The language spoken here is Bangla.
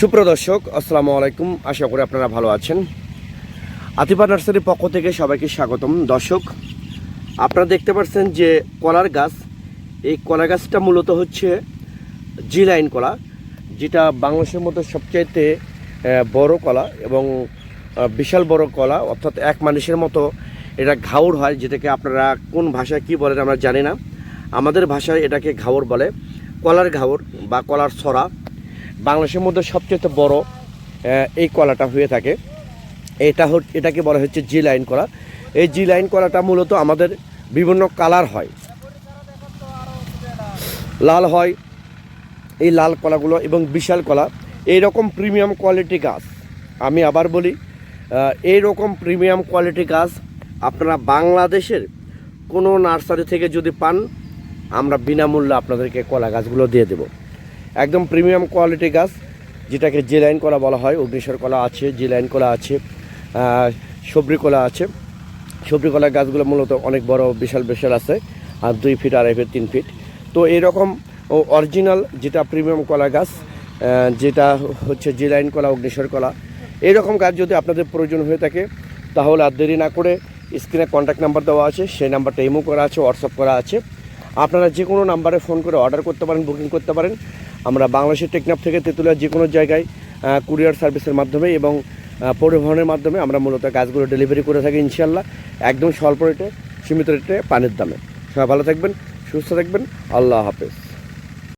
সুপ্রদর্শক আসসালামু আলাইকুম। আশা করি আপনারা ভালো আছেন। আতিফা নার্সারির পক্ষ থেকে সবাইকে স্বাগতম। দর্শক, আপনারা দেখতে পাচ্ছেন যে কলার গাছ, এই কলা গাছটা মূলত হচ্ছে জি লাইন কলা, যেটা বাংলাদেশের মধ্যে সবচাইতে বড় কলা এবং বিশাল বড় কলা, অর্থাৎ এক মানুষের মতো এটা ঘাউর হয়, যেটাকে আপনারা কোন ভাষায় কী বলেন আমরা জানি না। আমাদের ভাষায় এটাকে ঘাউর বলে, কলার ঘাউর বা কলার ছড়া। বাংলাদেশের মধ্যে সবচেয়ে বড় এই কলাটা হয়ে থাকে। এটা এটাকে বলা হচ্ছে জি লাইন কলা। এই জি লাইন কলাটা মূলত আমাদের বিভিন্ন কালার হয়। লাল হয়, এই লাল কলাগুলো এবং বিশাল কলা। এই রকম প্রিমিয়াম কোয়ালিটি গাছ, আমি আবার বলি এই রকম প্রিমিয়াম কোয়ালিটি গাছ আপনারা বাংলাদেশের কোনো নার্সারি থেকে যদি পান, আমরা বিনামূল্যে আপনাদেরকে কলা গাছগুলো দিয়ে দেব। একদম প্রিমিয়াম কোয়ালিটি গাছ, যেটাকে জে লাইন কলা বলা হয় অগ্নিশ্বর কলা আছে, জি লাইন কলা আছে সবরি কলা আছে। সবজি কলার গাছগুলো মূলত অনেক বড়, বিশাল বিশাল আছে, আর দুই ফিট, আড়াই ফিট, তিন ফিট। তো এরকম অরিজিনাল যেটা প্রিমিয়াম কলা গাছ যেটা হচ্ছে জিলাইন কলা অগ্নিশ্বর কলা এইরকম গাছ যদি আপনাদের প্রয়োজন হয়ে থাকে, তাহলে আর দেরি না করে স্ক্রিনে কন্ট্যাক্ট নাম্বার দেওয়া আছে, সেই নাম্বারটা ইমো করা আছে হোয়াটসঅ্যাপ করা আছে। আপনারা যে কোনো নাম্বারে ফোন করে অর্ডার করতে পারেন, বুকিং করতে পারেন। আমরা বাংলাদেশের টেকনাফ থেকে তেঁতুলিয়া যে কোনো জায়গায় কুরিয়ার সার্ভিসের মাধ্যমে এবং পরিবহনের মাধ্যমে আমরা মূলত গাছগুলো ডেলিভারি করে থাকি ইনশাল্লাহ একদম স্বল্প রেটে, সীমিত রেটে, পানির দামে। সবাই ভালো থাকবেন, সুস্থ থাকবেন, আল্লাহ হাফেজ।